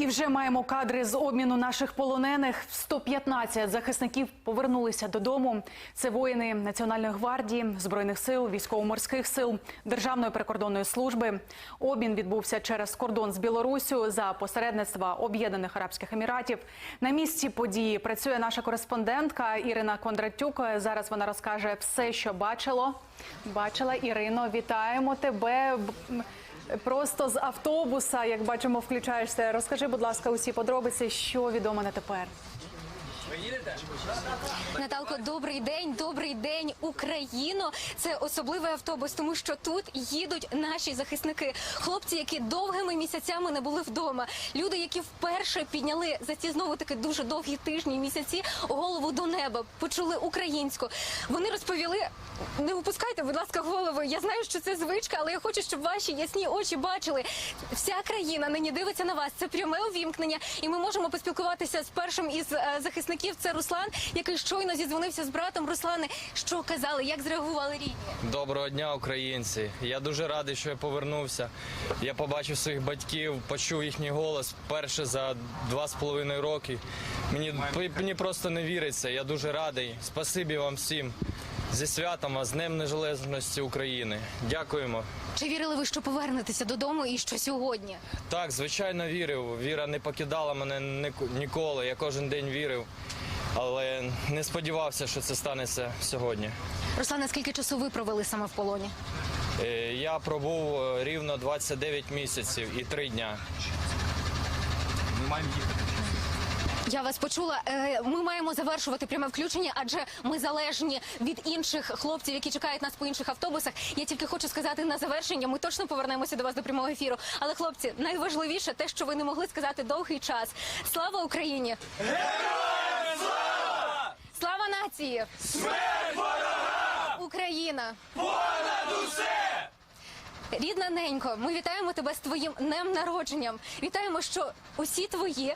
І вже маємо кадри з обміну наших полонених. 115 захисників повернулися додому. Це воїни Національної гвардії, збройних сил, військово-морських сил, Державної прикордонної служби. Обмін відбувся через кордон з Білоруссю за посередництва Об'єднаних Арабських Еміратів. На місці події працює наша кореспондентка Ірина Кондратюк. Зараз вона розкаже все, що бачило. Бачила Ірино. Вітаємо тебе. Просто з автобуса, як бачимо, включаєшся. Розкажи, будь ласка, усі подробиці, що відомо на тепер. Наталко, добрий день, добрий день, Україно. Це особливий автобус, тому що тут їдуть наші захисники, хлопці, які довгими місяцями не були вдома. Люди, які вперше підняли за ці знову таки дуже довгі тижні, місяці голову до неба, почули українську. Вони розповіли. Не опускайте, будь ласка, голову. Я знаю, що це звичка, але я хочу, щоб ваші ясні очі бачили. Вся країна нині дивиться на вас. Це пряме увімкнення, і ми можемо поспілкуватися з першим із е, захисників. Це Руслан, який щойно зідзвонився з братом. Руслане, що казали, як зреагували рідні? Доброго дня, українці. Я дуже радий, що я повернувся. Я побачив своїх батьків, почув їхній голос вперше за два з половиною роки. Мені, мені просто не віриться. Я дуже радий. Спасибі вам всім. Зі святом вас, з Днем Незалежності України. Дякуємо. Чи вірили ви, що повернетеся додому і що сьогодні? Так, звичайно, вірив. Віра не покидала мене ніколи. Я кожен день вірив, але не сподівався, що це станеться сьогодні. Руслане, скільки часу ви провели саме в полоні? Е, Я пробув е, рівно 29 місяців і 3 дня. Я вас почула. Е, Ми маємо завершувати пряме включення, адже ми залежні від інших хлопців, які чекають нас по інших автобусах. Я тільки хочу сказати на завершення. Ми точно повернемося до вас до прямого ефіру. Але хлопці, найважливіше те, що ви не могли сказати довгий час. Слава Україні! слава! Слава нації! Смерть ворога! Україна! Понад усе! Рідна ненько, ми вітаємо тебе з твоїм днем народженням. Вітаємо, що усі твої.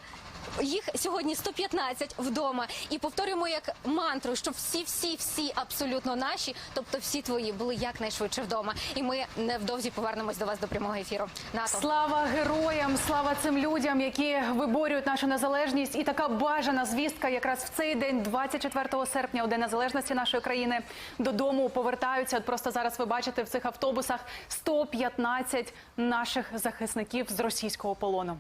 Їх сьогодні 115 вдома, і повторюємо як мантру, що всі, всі, всі абсолютно наші, тобто всі твої, були якнайшвидше вдома. І ми невдовзі повернемось до вас до прямого ефіру. НАТО. Слава героям, слава цим людям, які виборюють нашу незалежність. І така бажана звістка, якраз в цей день, 24 серпня, у день незалежності нашої країни, додому повертаються. От просто зараз ви бачите в цих автобусах 115 наших захисників з російського полону.